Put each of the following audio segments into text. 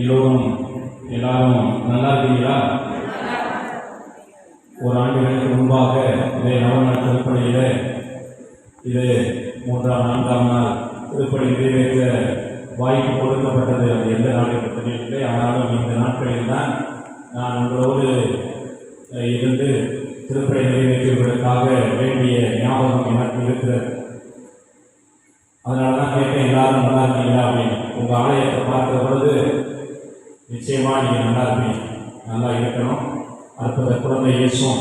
எல்லோரும் எல்லாரும் நல்லா இருக்கீங்களா? ஒரு ஆண்டுகளுக்கு முன்பாக இதை நவநாள் திருப்பணியில் இது மூன்றாம் நான்காம் நாள் திருப்பணி நிறைவேற்ற வாய்ப்பு கொடுக்கப்பட்டது அது எந்த நாளில் தெரியவில்லை. ஆனாலும் இந்த நாட்களில் தான் நான் உங்களோடு இருந்து திருப்பணி நிறைவேற்றுவதற்காக வேண்டிய ஞாபகம் எனக்கு இருக்கிறது. அதனால தான் கேட்டேன் எல்லாரும் நல்லா இருக்கீங்களா அப்படின்னு. உங்கள் ஆலயத்தை பார்க்கிற பொழுது நிச்சயமாக நீங்கள் நல்லா இருப்பீங்க. நல்லா இருக்கணும். அற்புத குழந்தை இயேசும்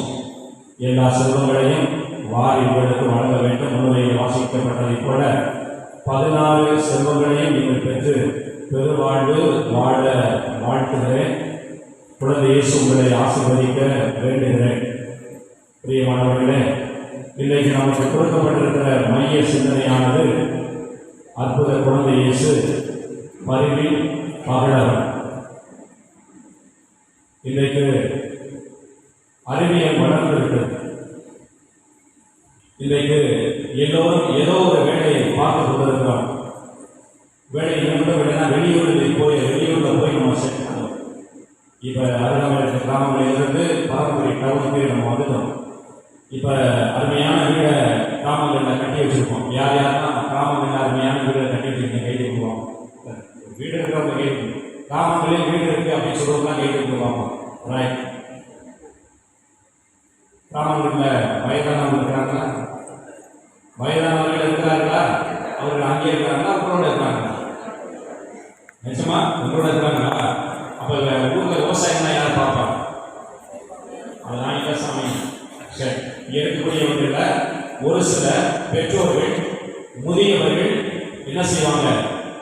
எல்லா செல்வங்களையும் வாரி உங்களுக்கு வழங்க வேண்டும். முன்னுரையில் வாசிக்கப்பட்டதைப் போல பதினாறு செல்வங்களையும் நீங்கள் பெற்று பெருவாழ்வு வாழ வாழ்த்துகிறேன். குழந்தை இயேசு உங்களை ஆசீர்வதிக்க வேண்டுகிறேன். பிரியமானவர்களே இன்றைக்கு நமக்கு கொடுக்கப்பட்டிருக்கிற மைய சிந்தனையானது அற்புத குழந்தை இயேசு பரிவில் பகலவன். இன்றைக்கு அறிவியல் வளர்ந்திருக்கிறது. இன்றைக்கு எல்லோரும் ஏதோ ஒரு வேலையை பார்த்து கொண்டிருக்கிறோம். வேலை கூட வேலைனா வெளியூரில் போய் வெளியூரில் போய் நம்ம சேர்க்கணும் இப்போ அருகாமையில் கிராமங்களிலிருந்து பாரம்பரிய டவுனுக்கு நம்ம வந்துட்டோம். இப்போ அருமையான வீடை கிராமங்களில் கட்டி வச்சிருக்கோம். யார் யாருன்னா கிராமங்களில் அருமையான வீடை கட்டி வச்சுருக்கீங்க கை தூக்குவோம் வீடு இருக்கிறவங்க கை கிராமங்களே வீடு இருக்கு அப்படின்னு சொல்றவங்க கை தூக்குவாங்க ரைட் கிராமங்களில் வயதானவங்க இருக்கிறாங்களா? வயதானவர்கள் இருக்கிறார்களா? அவர்கள் அங்கே இருக்கிறாங்களா? உங்களோட இருக்காங்களா நிஜமா? உங்களோட இருக்காங்களா அப்போ ஊரில் விவசாயம்னா யார் பார்ப்பாங்க? அது இல்லை சாமி. சரி. இங்க இருக்கக்கூடியவர்களில் ஒரு சில பெற்றோர்கள் முதியவர்கள் என்ன செய்வாங்க?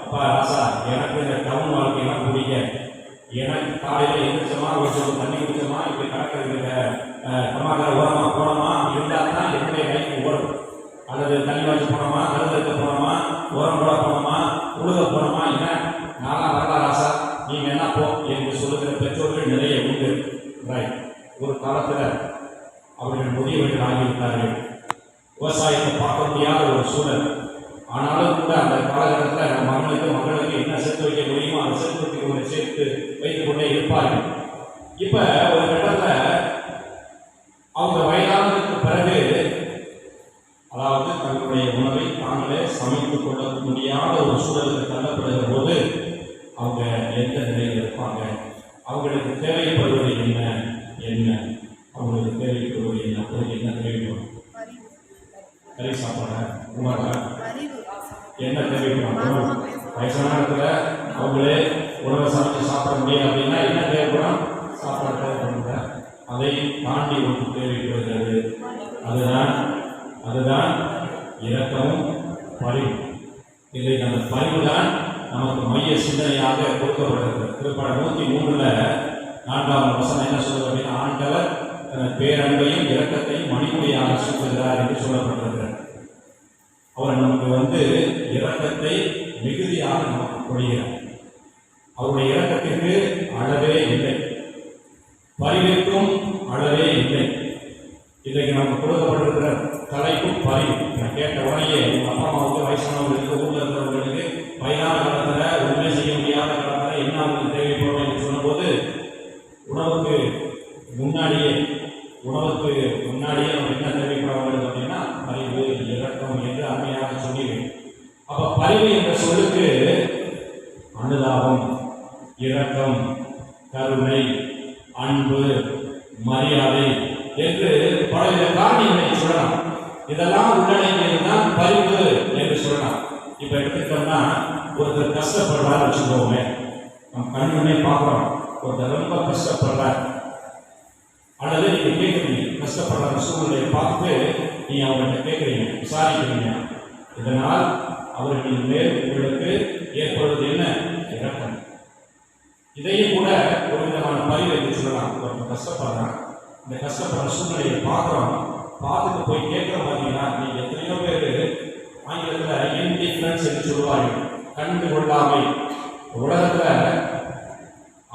அப்பா ராசா எனக்கு இந்த டவுன் வாழ்க்கையெல்லாம் பிடிக்க ஏன்னா காலையில் எழுந்திரிச்சோமா ஒரு சொல் தண்ணி குடிச்சோமா இப்படி கடற்கரையில் கமாக்கரை ஓரமாக போனோமா? இருந்தால் தான் என்னுடைய லைஃப் ஓடும். அல்லது தண்ணி வாங்கி போனோமா? ஒரு சூழலுக்கு தள்ளப்படுகிற போது அவங்க எந்த நிலையில் இருப்பாங்க? அவங்களுக்கு தேவைப்படுவது என்ன? என்ன? அவங்களுக்கு தேவைப்படுவது என்ன? என்ன தேவைப்படும் கறி சாப்பாடு? உமாட்டா என்ன தேவைப்படும் உணவு வயசான இடத்துல அவங்களே உணவை சமைச்சு சாப்பிட முடியும் அப்படின்னா என்ன தேவைப்படும் சாப்பாடு தேவைப்படுங்க அதை தாண்டி ஒன்று தேவைப்படுகிறது அதுதான் அதுதான் இரக்கமும் பரிவு இன்றைக்கு அந்த பரிவு தான் நமக்கு மைய சிந்தனையாக திருப்பாடு நூற்றி மூணுல நான்காவது வசனம் என்ன சொல்வது அப்படின்னா ஆண்டவர் தனது பேரன்பையும் இரக்கத்தையும் மணிமொழியாக சூட்டுகிறார் என்று சொல்லப்பட்டிருக்கிறார் அவர் நமக்கு வந்து இரக்கத்தை மிகுதியாக நமக்கு பொழிகிறார் அவருடைய இரக்கத்திற்கு அளவே இல்லை. பரிவிற்கும் அளவே இல்லை. இன்றைக்கு நமக்கு கொடுக்கப்பட்டிருக்கிற தலைக்கும் பரிவு நான் கேட்ட உடனே அப்பா அம்மாவுக்கு வயசானவர்களுக்கு ஊரில் இருக்கிறவங்களுக்கு வயதான உணவுக்கு முன்னாடியே உணவுக்கு முன்னாடியே நம்ம என்ன தேவைப்படுவாங்க அப்படின்னா பரிவு இறக்கம் என்று அருமையாக சொன்னீர்கள் அப்போ பரிவு என்ற சொல்லுக்கு அனுதாபம் இரக்கம் கருணை அன்பு மரியாதை என்று பலவித காரணிகளை சொல்லலாம். இதெல்லாம் உள்ளடங்கியது தான் பரிவு என்று சொல்லலாம். இப்போ எடுத்துக்கிட்டோம்னா ஒருத்தர் கஷ்டப்படுறாரு வச்சுக்கோமே. நம்ம கண்ணுமே பார்க்குறோம். ஒருத்தர் ரொம்ப கஷ்டப்படுறார் அல்லது நீங்க கேட்குறீங்க கஷ்டப்படுற சூழ்நிலையை பார்த்து நீங்க அவங்கள்ட்ட கேட்குறீங்க விசாரிக்கிறீங்க. இதனால் அவர்களின் மேல் உங்களுக்கு ஏற்படுவது என்ன? இறக்கம். இதையும் கூட ஒரு விதமான பதிவு என்று சொல்லலாம். ஒருத்தன் கஷ்டப்படுறான் இந்த கஷ்டப்படுற சூழ்நிலையை பார்க்குறோம். பார்த்துட்டு போய் கேட்குற பார்த்தீங்கன்னா நீங்க எத்தனையோ பேர் ஆங்கிலத்தில் இன்டிஃபரன்ஸ் என்று சொல்லுவார்கள். கண்டு கொள்ளாமை. உலகத்தில்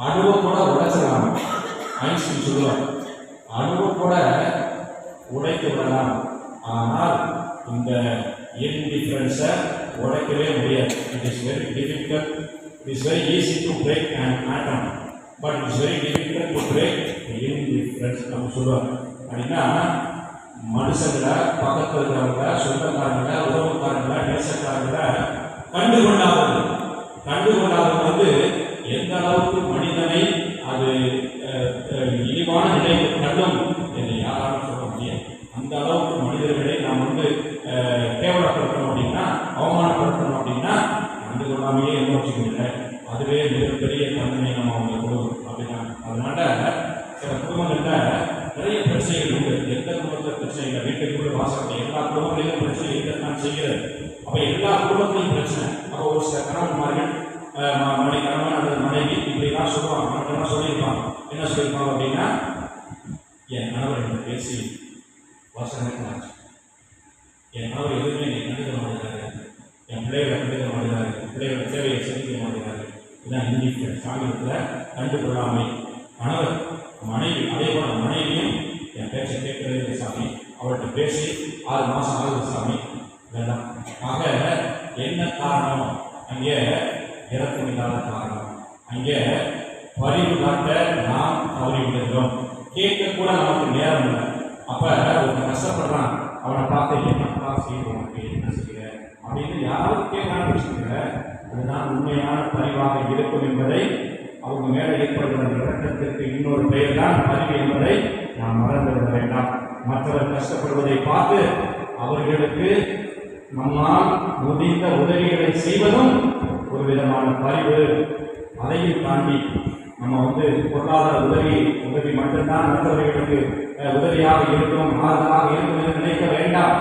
அணுவை கூட உடைச்சிடலாம் ஐன்ஸ்டீன் சொல்லுவார் அணுவை கூட உடைத்து விடலாம் ஆனால் இந்த இன்டிஃபரன்ஸை உடைக்கவே முடியாது. It is very difficult it is very easy to break and atom but it's very difficult to break indifference நம்ம சொல்லுவாங்க அப்படின்னா மனுஷங்களை பக்கத்தில் இருக்கிறவங்க சொந்தக்காரங்கள உறவுக்காரங்கள நேசக்காரங்கள கண்டுகொள்ளாதது கண்டுகொள்ளாதது வந்து எந்த அளவுக்கு மனிதனை அது இழிவான நிலைக்கு தள்ளும் என்று யாராலும் சொல்ல முடியாது. அந்த அளவுக்கு மனிதர்களை நாம் வந்து கேவலப்படுத்தணும் அப்படின்னா அவமானப்படுத்தணும் அப்படின்னா கண்டு கொள்ளாமையே யோசிக்கல அதுவே மிகப்பெரிய தண்டனை நம்ம அவங்க கொடுக்கும். அப்படின்னா அதனால சில குடும்பங்கள்ல நிறைய பிரச்சனைகள் உண்டு. எந்த குடும்பத்தில் பிரச்சனை இல்லை? வீட்டுக்குள்ள வாசல் எல்லா குடும்பங்களிலும் பிரச்சனை இருக்கத்தான் செய்கிறது. அப்போ எல்லா குடும்பத்திலும் பிரச்சனை. அப்போ ஒரு சில கணவன்மார்கள் அஹ், ம- மனை கணவன் அல்லது மனைவி இப்படிலாம் சொல்லுவாங்க மற்றெல்லாம் சொல்லியிருப்பாங்க என்ன சொல்லியிருப்பாங்க அப்படின்னா என் கணவர் என்ன பேசி வருஷங்களுக்கு ஆச்சு என் கணவர் எதுவுமே என்னை கண்டுக்க மாட்டேங்கிறாரு என் பிள்ளைகளை கண்டுக்க மாட்டேங்கிறாரு பிள்ளைகளை தேவையை செலுத்த மாட்டேங்கிறாரு இதான் ஹிந்தி ஆங்கிலத்தில் கண்டுகொள்ளாமை கணவர் மனைவி அதே போல மனைவியும் என் பேச்சை கேட்கறதே இல்லை சாமி. அவர்கிட்ட பேசி ஆறு மாதம் ஆகுது சாமி. வேண்டாம். ஆக என்ன காரணம்? அங்கே இறக்கமில்லாத காரணம். அங்கே பரிவு காட்ட நாம் தவறி விடுகிறோம். கேட்க கூட நமக்கு நேரம் இல்லை. அப்போ ஒருத்தன் கஷ்டப்படுறான். அவனை பார்த்து என்னப்பா செய்ய உனக்கு என்ன செய்கிற? அப்படின்னு யாருக்கே கேட்கறான்னு அதுதான் உண்மையான பரிவாக இருக்கும் என்பதை அவங்க மேலே ஏற்படுகிற இரக்கத்திற்கு இன்னொரு பெயர் தான் பதிவு என்பதை நாம் மறந்துவிட வேண்டாம். மற்றவர் கஷ்டப்படுவதை பார்த்து அவர்களுக்கு நம்மால் முடிந்த உதவிகளை செய்வதும் ஒரு விதமான பரிவு. அதையும் தாண்டி நம்ம வந்து பொருளாதார உதவி உதவி மட்டும்தான் மற்றவர்களுக்கு உதவியாக இருக்கும் ஆறுதலாக இருக்கும் என்று நினைக்க வேண்டாம்.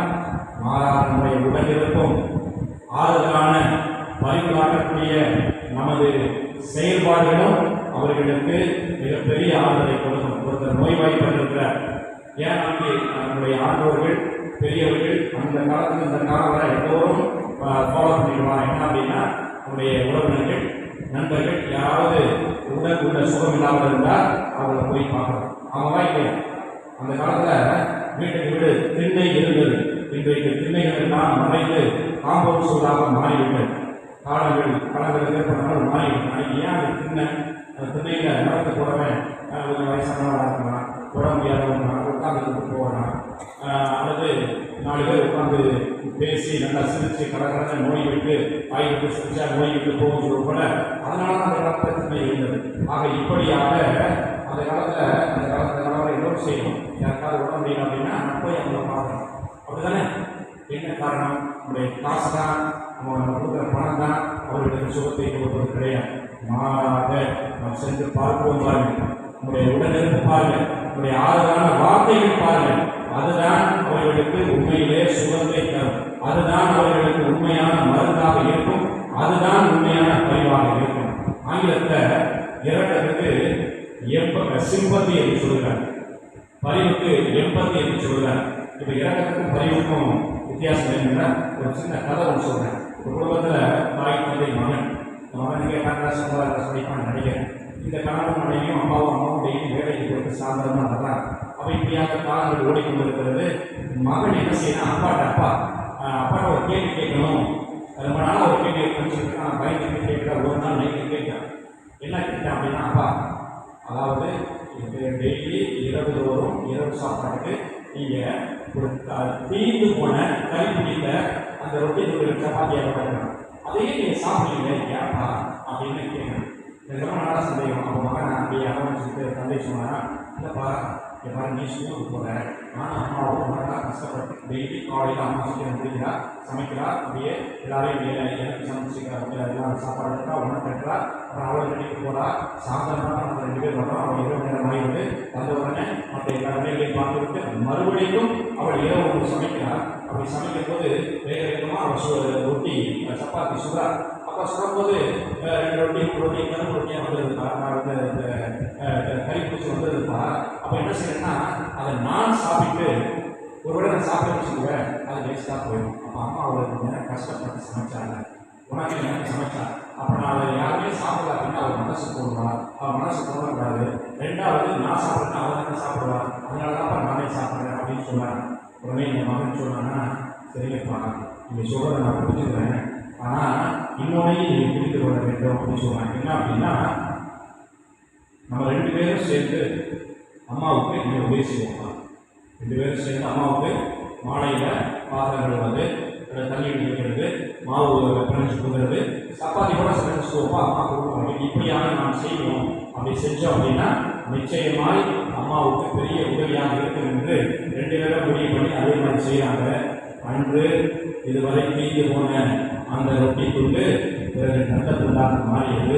மாறாக நம்முடைய உடல் இருக்கும் ஆறுதலான பரிவு நமது செயல்பாடுகளும் அவர்களுக்கு மிகப்பெரிய ஆறுதலை கொடுக்கும் ஒருத்தர் நோய்வாய்ப்பட்டிருக்கிறார் ஏன் அங்கே நம்முடைய ஆண்டோர்கள் பெரியவர்கள் அந்த காலத்தில் இந்த காலம் வரை எல்லோரும் ஃபாலோ பண்ணிடுவாங்க என்ன அப்படின்னா நம்முடைய உறவினர்கள் நண்பர்கள் யாராவது உடல் உள்ள சுகம் இல்லாமல் இருந்தால் அவங்கள போய் பார்க்கணும். அவங்க இல்லையா? அந்த காலத்தில் வீட்டுக்கு வீடு திண்ணை இருந்தது. இன்றைக்கு திண்ணைகள் எல்லாம் மறைந்து காம்பவுண்ட் சூழலாக மாறிவிட்டது காலங்கள் காலங்கள் ஏற்பட்டாலும் மாறிவிட்டது அன்னைக்கு ஏன் அது திண்ணை? அந்த திண்ணையில் நடக்க போகிறவன் கொஞ்சம் வயசானவராக இருக்கலாம். உடம்பு முடியாதவங்க உட்காந்துட்டு போகிறான் அல்லது நாலு பேர் உட்காந்து பேசி நல்லா சிரித்து கடற்கரை நோய் விட்டு ஆய் சிரிச்சா நோய் விட்டு போகும் சொல்ல போல அதனால தான் அந்த காலத்தில் திண்ணை இருந்தது. ஆக இப்படியாக அந்த காலத்தில் அந்த காலத்தில் கணவரை எல்லோரும் செய்யணும்? யாருக்காவது உடம்பு முடியல அப்படின்னா நான் போய் அவங்கள பார்க்கணும். அப்படிதானே என்ன காரணம்? நம்முடைய காசு தான் நம்ம கொடுக்குற பணம் தான் அவர்களுக்கு சுகத்தை கொடுப்பது கிடையாது. மாறாக நாம் சென்று பார்ப்போம் பாருங்கள். நம்முடைய உடலிருந்து பாருங்கள். நம்முடைய ஆறுதலான வார்த்தைகள் பாருங்கள். அதுதான் அவர்களுக்கு உண்மையிலே சுகத்தை தரும். அதுதான் அவர்களுக்கு உண்மையான மருந்தாக இருக்கும். அதுதான் உண்மையான பரிவாக இருக்கும். ஆங்கிலத்தை இறக்கத்துக்கு எப்ப சிம்பத்தி என்று சொல்கிறார் பரிவுக்கு எம்பத்தி என்று சொல்கிறார் இப்போ இறக்கத்துக்கும் பரிவுக்கும் வித்தியாசம் என்னன்னா ஒரு சின்ன கதை ஒன்று சொல்கிறேன் ஒரு குடும்பத்தில் தாய் தந்தை மகன். மகனுக்கு மகன் கேட்டாங்க சம்பளம் படிப்பான்னு நடிகர் இந்த கணவன் மனைவியும் அம்மாவும் அம்மாவும் டெய்லி வேலைக்கு போட்டு சாதாரணமாக வர்றாங்க. அப்போ இப்படியாக காலங்கள் ஓடிக்கொண்டிருக்கிறது. மகன் என்ன செய்யணும் அப்பாட்ட அப்பா ஆஹ் அப்பாட்ட ஒரு கேள்வி கேட்கணும். ரொம்ப நாள் ஒரு கேள்வி படிச்சுட்டு நான் பயந்துட்டு கேட்குற. ஒரு நாள் நைட்டு கேட்கிறேன் என்ன கேட்டேன் அப்படின்னா அப்பா அதாவது டெய்லி இரவு தோறும் இரவு சாப்பாட்டுக்கு நீங்கள் ஒரு தீந்து தீர்ந்து போன கறி அந்த ரொட்டி துண்டு சப்பாத்தியாக பண்ணணும் அதையே நீங்கள் சாப்பிடுவீங்க ஏப்பா அப்படின்னு கேட்குறேன் எனக்கு ரொம்ப நல்லா சந்தேகம். அப்போ மகன் அப்படி அவன் சொல்லிட்டு தந்தை சொன்னா இல்லைப்பா இந்த மாதிரி நீ ஸ்கூலுக்கு போகிற நானும் அம்மாவோட மகனாக கஷ்டப்பட்டு டெய்லி காலையில் அம்மா சீக்கிரம் முடிக்கிறா சமைக்கிறா அப்படியே எல்லாரையும் வேலை எனக்கு சமைச்சிக்கிறா எல்லாம் சாப்பாடு இருக்கா ஒன்று கட்டுறா அப்புறம் அவள் கட்டிட்டு போகிறா சாயந்தரம் நம்ம ரெண்டு பேர் வரோம் அவள் இரவு வந்த உடனே மற்ற எல்லா வேலைகளையும் மறுபடியும் அவள் இரவு ஒன்று சமைக்கிறார். அப்படி சமைக்கும் போது வேக வேகமாக அவள் சு ரொட்டி சப்பாத்தி சுடா அப்போ சுடும்போது ரெண்டு ரொட்டி மூணு ரொட்டி கரும்பு ரொட்டியாக வந்ததுப்பா நான் வந்து இந்த அஹ், கறி பிடிச்சி அப்போ என்ன செய்யணும்னா அதை நான் சாப்பிட்டு ஒருவேளை நான் சாப்பிட வச்சுக்குவேன் அது வேஸ்ட்டாக போயிடும். அப்போ அம்மா அவளுக்கு கஷ்டப்பட்டு சமைச்சாங்க. உனக்கு எனக்கு சமைச்சாங்க? அப்போ நான் யாருமே சாப்பிடல அப்படின்னா அவள் மனசு போடுவா அவள் மனசு போடக்கூடாது ரெண்டாவது நான் சாப்பிட்றேன் அவள் என்ன சாப்பிடுவா? அதனால தான் நானே சாப்பிட்றேன் அப்படின்னு சொன்னார். உடனே என் மகன் சொன்னான்னா சரிங்கப்பா நீங்கள் சொல்கிறத நான் புரிஞ்சுக்கிறேன். ஆனால் இன்னொன்னையும் நீங்கள் புரிந்து கொள்ள வேண்டும் அப்படின்னு சொன்னாங்க. என்ன அப்படின்னா நம்ம ரெண்டு பேரும் சேர்ந்து அம்மாவுக்கு இங்கே உதவி செய்வோம் ரெண்டு பேரும் சேர்ந்து அம்மாவுக்கு மாலையில் பாத்திரம் கழுவுறது தண்ணி வைக்கிறது மாவு பிணைஞ்சு கொடுக்கறது சப்பாத்தி கூட பிணைஞ்சு சோப்பா அம்மா கொடுப்பாங்க. இப்படியான நாம் செய்வோம் அப்படி செஞ்சோம் அப்படின்னா நிச்சயமாய் அம்மாவுக்கு பெரிய உதவியாக இருக்கும் என்று ரெண்டு பேரும் முடிவு பண்ணி அதே மாதிரி செய்கிறாங்க. அன்று இதுவரை தீர்ந்து போன அந்த ரொட்டி துண்டு பிறகு நட்டத்துண்டாக மாறியது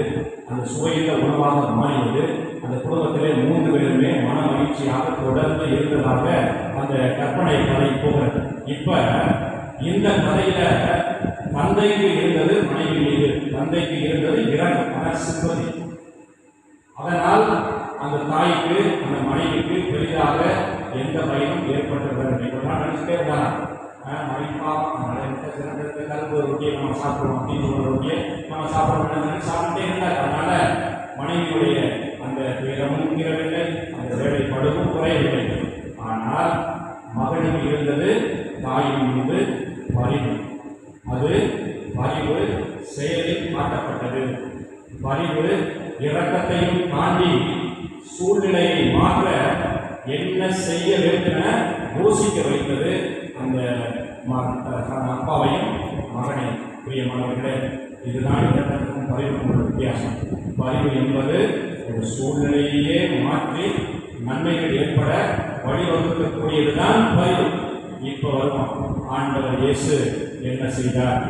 அந்த சுவையுள்ள உணவாக மாறியது. அந்த குடும்பத்திலே மூன்று பேருமே மன மகிழ்ச்சியாக தொடர்ந்து இருந்ததாக அந்த கற்பனை கதை போகிறது இப்போ இந்த கதையில தந்தைக்கு இருந்தது மனைவி மீது. தந்தைக்கு இருந்தது இரண்டு மன சிம்பதி அதனால் அந்த தாய்க்கு அந்த மனைவிக்கு பெரிதாக எந்த பயனும் ஏற்பட்டுள்ளது இப்போ நான் நினச்சிட்டே இருந்தாங்க மனைவிப்பா சிறந்த கருப்பு ரொட்டியை நம்ம சாப்பிடுவோம் அப்படின்னு சொல்ற ரொட்டியை நம்ம சாப்பிடணும் சாப்பிட்டே இருந்தார். அதனால மனைவியுடைய அந்த துயரமும் தீரவில்லை அந்த வேலைப்படுவும் குறையவில்லை. ஆனால் மகனுக்கு இருந்தது தாயின் மீது பரிவு. அது பரிவு செயலில் காட்டப்பட்டது பரிவு இறக்கத்தையும் தாண்டி சூழ்நிலையை மாற்ற என்ன செய்ய வேண்டும் என யோசிக்க வைத்தது அந்த ம- அப்பாவையும் மகனையும் பிரியமானவர்களே இதுதான் இறக்கத்துக்கும் பரிவுக்கும் உள்ள வித்தியாசம். பரிவு என்பது ஒரு சூழ்நிலையே மாற்றி நன்மைகள் ஏற்பட வழிவகுக்கக்கூடியதுதான் பரிவு. இப்போ வருவோம். ஆண்டவர் இயேசு என்ன செய்தார்?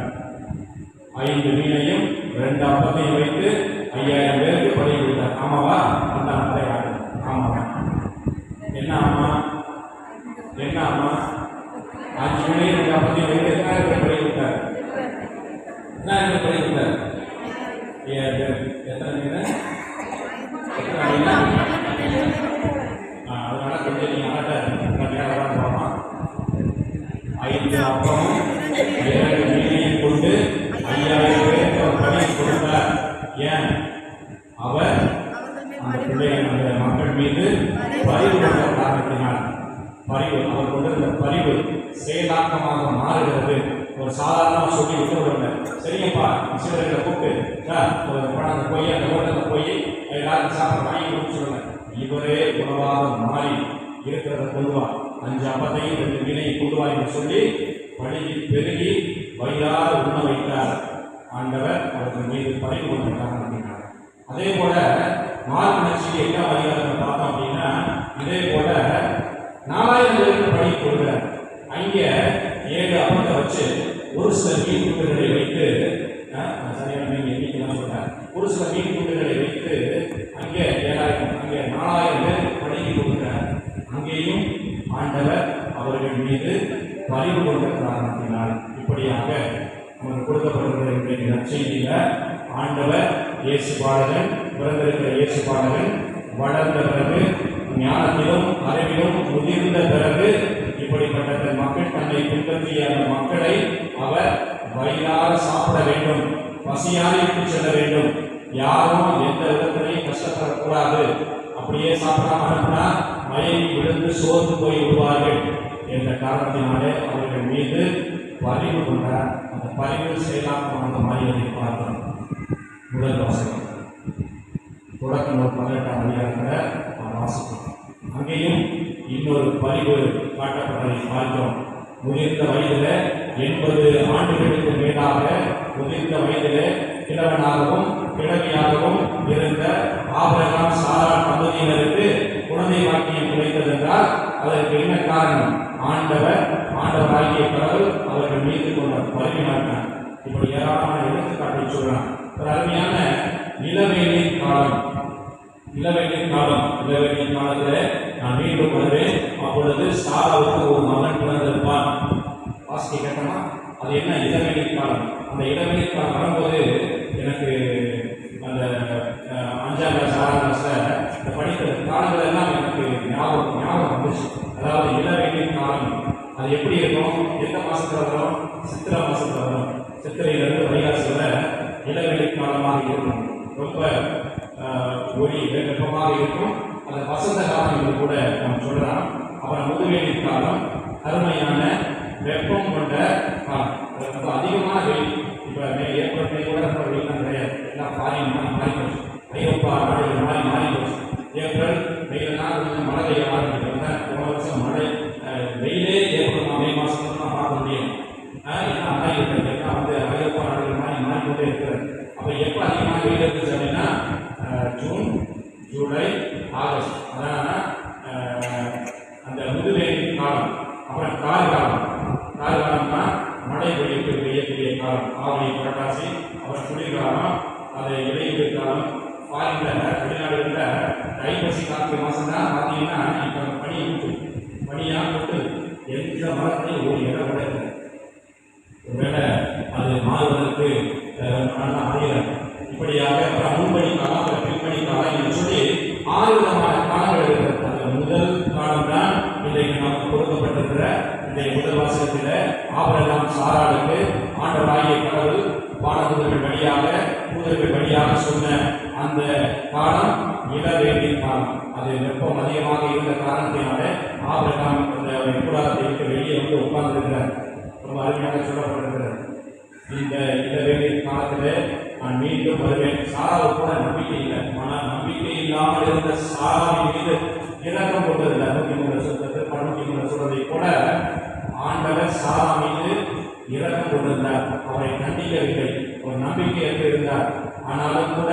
ஐந்து மீனையும் ரெண்டு அப்பத்தையும் வைத்து ஐயாயிரம் பேருக்கு பலி கொடுத்தார் ஆமாவா? அந்த அப்பத்தை ஆமாவா? என்ன அம்மா? என்ன அம்மா? அஞ்சு மீனையும் ரெண்டு அப்பத்தையும் வைத்து எத்தனை பேர் பலி கொடுத்தார் என்ன பேர் கொடுத்தார் ஐயாயிரம் பேர். எத்தனை மீன்? எத்தனை மீன்? அதனால கொஞ்சம் நீங்க அலர்ட்டா போமா ஐந்து அப்பமும் இரண்டு மீனையும் கொண்டு ஐயாயிரம் பேருக்கு அவர் பணி கொடுத்தார் ஏன் அவர் அந்த பிள்ளைகள் அந்த மக்கள் மீது பரிவு கொண்ட காரணத்தினால் பரிவு அவர் கொண்டிருந்த பரிவு செயலாக்கமாக மாறுகிறது ஒரு சாதாரணமாக சொல்லி விட்டு விடுங்க சரியப்பா சிவர்களை கூப்பிட்டு சார் ஒரு பணத்தை போய் அந்த ஹோட்டலில் போய் எல்லாரும் சாப்பிட வாங்கி கொடுத்து சொல்லுங்க இவரே உணவாக மாறி இருக்கிறத கொண்டு அஞ்சு அப்பத்தையும் ரெண்டு மீனையும் கொண்டு என்று சொல்லி பழகி பெருகி வயிறார உண்ண வைத்தார். ஆண்டவர் அவர்கள் மீது பரிவு கொண்ட அப்படின்னாங்க அதே போல மார்க் நட்சிக்கு என்ன வழியாக பார்த்தோம் அப்படின்னா இதே போல நாலாயிரம் பேருக்கு பணி கொடுக்கிறார் அங்கே ஏழு அப்பத்தை வச்சு ஒரு சில மீன் குண்டுகளை வைத்து சரியான மீன் சொல்றேன். ஒரு சில மீன் குண்டுகளை வைத்து அங்கே ஏழாயிரம் அங்கே நாலாயிரம் பேர் பணிக்கு கொடுக்கிறார் அங்கேயும் ஆண்டவர் அவர்கள் மீது பரிவு கொண்ட காரணத்தினால் இப்படியாக நமக்கு கொடுக்கப்படுகிற இன்றைய நற்செய்தியில ஆண்டவர் இயேசு பாடகன் பிறந்திருக்கிற இயேசு பாடகன் வளர்ந்த பிறகு ஞானத்திலும் அறிவிலும் முதிர்ந்த பிறகு இப்படிப்பட்ட தன் மக்கள் தன்னை பின்பற்றிய அந்த மக்களை அவர் வயிறார சாப்பிட வேண்டும் பசியார இட்டு செல்ல வேண்டும். யாரும் எந்த விதத்திலையும் கஷ்டப்படக்கூடாது. அப்படியே சாப்பிடாம மழையை மயங்கி விழுந்து சோர்ந்து போய் விடுவார்கள். என்ற காரணத்தினாலே அவர்கள் மீது பறிவு கொண்டார் அந்த பரிவு அந்த மாறியதை பார்த்தோம். முதல் வாசகம். தொடக்க நூல் பதினெட்டாம் அதிகாரத்தில் வாசிக்கும் அங்கேயும் இன்னொரு பரிவு காட்டப்பட்டதை பார்க்கிறோம் முதிர்ந்த வயதில் எண்பது ஆண்டுகளுக்கு மேலாக முதிர்ந்த வயதில் கிழவனாகவும் கிழவியாகவும் இருந்த ஆபரகம் சாரா தம்பதியினருக்கு குழந்தை வாக்கியம் கிடைத்தது என்றால் அதற்கு என்ன காரணம்? ஆண்டவர் ஆண்டவராகிய கடவுள் அவர்கள் மீது கொண்ட பரிவினாட்டான் இப்படி ஏராளமான எடுத்துக்காட்டை சொல்றான் ஒரு அருமையான நிலவேலின் காலம். நிலவேலின் காலம். நிலவேலின் காலத்தில் நான் மீண்டும் வருவேன். அப்பொழுது சாராவுக்கு ஒரு மகன் பிறந்திருப்பான். வாசிக்க கேட்டனா அது என்ன? இளவேனின் காலம். அந்த இளவேனின் காலம் வரும்போது எனக்கு அந்த அஞ்சாம் கிளாஸ் ஆறாம் கிளாஸ்ல படிக்கிற காலங்கள் எல்லாம் எனக்கு ஞாபகம் ஞாபகம் வந்துச்சு அதாவது இளவேனின் அது எப்படி இருக்கும்? எந்த மாசத்துல வரும்? சித்திரை மாசத்துல வரும். சித்திரையிலிருந்து வைகாசி வரை இளவெளி காலமாக இருக்கும். ரொம்ப ஒளி வெப்பமாக இருக்கும். அந்த வசந்த காலம் என்று கூட நாம் சொல்லலாம் அப்புறம் முதுவேலி காலம் அருமையான வெப்பம் கொண்ட காலம். ரொம்ப அதிகமான வெயில். இப்போ மே கூட ரொம்ப வெயிலாம் கிடையாது. எல்லாம் ஃபாரின் மாதிரி மாறி போச்சு. ஐரோப்பா நாடுகள் மாறி மாறி போச்சு. ஏப்ரல் வெயிலெல்லாம் கொஞ்சம் மழை பெய்ய ஆரம்பிக்கிறது போன வருஷம் மழை வெயிலே பார்க்க முடியும். அஹ், இருக்கிறது? வந்து ஐயப்பா நாடுகள் மாதிரி மாறிக்கொண்டே இருக்கிறது? அப்போ எப்போ அதிகமாக வெயில் இருக்குது அப்படின்னா ஜூன் ஜூலை ஆகஸ்ட். அதான் அந்த முதுவெயில் காலம். அப்புறம் கார் காலம். கார் காலம்னா மழை பொழிப்பு பெய்யக்கூடிய காலம். ஆவணி புரட்டாசி அப்புறம் குளிர்காலம் அது இடையூறு காலம் ஃபாரின்ல வெளிநாடுகளில் தைப்பசி கார்த்திகை மாதம் தான் பார்த்தீங்கன்னா இப்போ பனி உண்டு. பனியாக போட்டு எந்த மரத்தையும் ஓடி இடம் கூட இல்லை ஒருவேளை அது மாறுவதற்கு அஹ், நல்ல அறியலாம் இப்படியாக அப்புறம் முன்பணி காலம் அப்புறம் பின்பணி காலம் என்று சொல்லி ஆறு விதமான காலங்கள் இருக்கிறது அது முதல் காலம் தான் இன்றைக்கு நமக்கு கொடுக்கப்பட்டிருக்கிற இந்த முதல் வாசகத்தில் ஆபரகம் சாராளுக்கு ஆண்டவராகிய கடவுள் வானதூதர்கள் வழியாக தூதர்கள் வழியாக சொன்ன அந்த காலம் இளவேண்டி காலம் அது வெப்பம் அதிகமாக இருந்த காரணத்தினால ஆபரகம் அந்த கூடாரத்தை விட்டு வெளியே வந்து உட்கார்ந்திருக்கிறார். ரொம்ப அருமையாக சொல்லப்பட்டிருக்கிறது. இந்த இந்த வேலை காலத்தில் நான் மீண்டும் வருவேன். சாராவுக்கு கூட நம்பிக்கை இல்லை. ஆனால் நம்பிக்கை இல்லாமல் இருந்த சாராவின் மீது இறக்கம் கொண்டது நூற்றி மூணு சொல்றது பன்னூற்றி மூணு சொல்றதை கூட ஆண்டவர் சாரா மீது இறக்கம் கொண்டிருந்தார். அவரை கண்டிக்கவில்லை ஒரு நம்பிக்கையற்று இருந்தார். ஆனாலும் கூட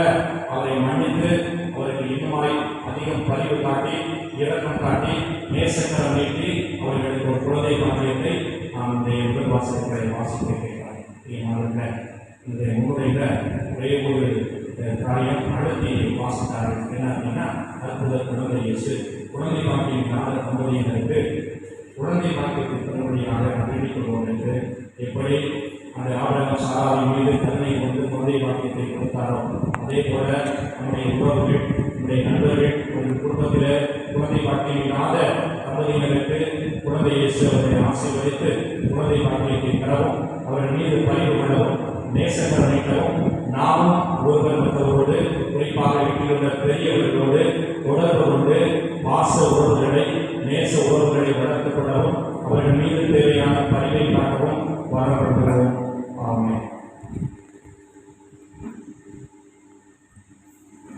அவரை மன்னித்து அவருக்கு இன்னுமாய் அதிகம் பதிவு காட்டி இறக்கம் காட்டி நேசக்கரம் நீட்டி அவர்களுக்கு ஒரு குழந்தை பாக்கியத்தை நாம் இந்த முதல் வாசகத்தை வாசிக்க இந்த முன்னுரையில் ஒரே ஒரு அஹ், காரியம் அழுத்தி வாசித்தார்கள். என்ன அப்படின்னா அற்புத குழந்தை இயேசு குழந்தை பாக்கியம் நாட தம்பதியினருக்கு குழந்தை பாக்கியத்தை தரும்படியாக அறிவிக் கொள்வோம் என்று எப்படி அந்த ஆபரணம் சாராவின் மீது தன்னை கொண்டு குழந்தை பாக்கியத்தை கொடுத்தாரோ அதே போல நம்முடைய உறவுகள் நம்முடைய நண்பர்கள் ஒரு குடும்பத்தில் குழந்தை பாக்கியம் இல்லாத தம்பதியினருக்கு குழந்தை இயேசு அவர்களை ஆசீர்வதித்து குழந்தை பாக்கியத்தை பெறவும் அவர் மீது பயிர் கொள்ளவும் நேசக்கரணிக்கவும் நாமும்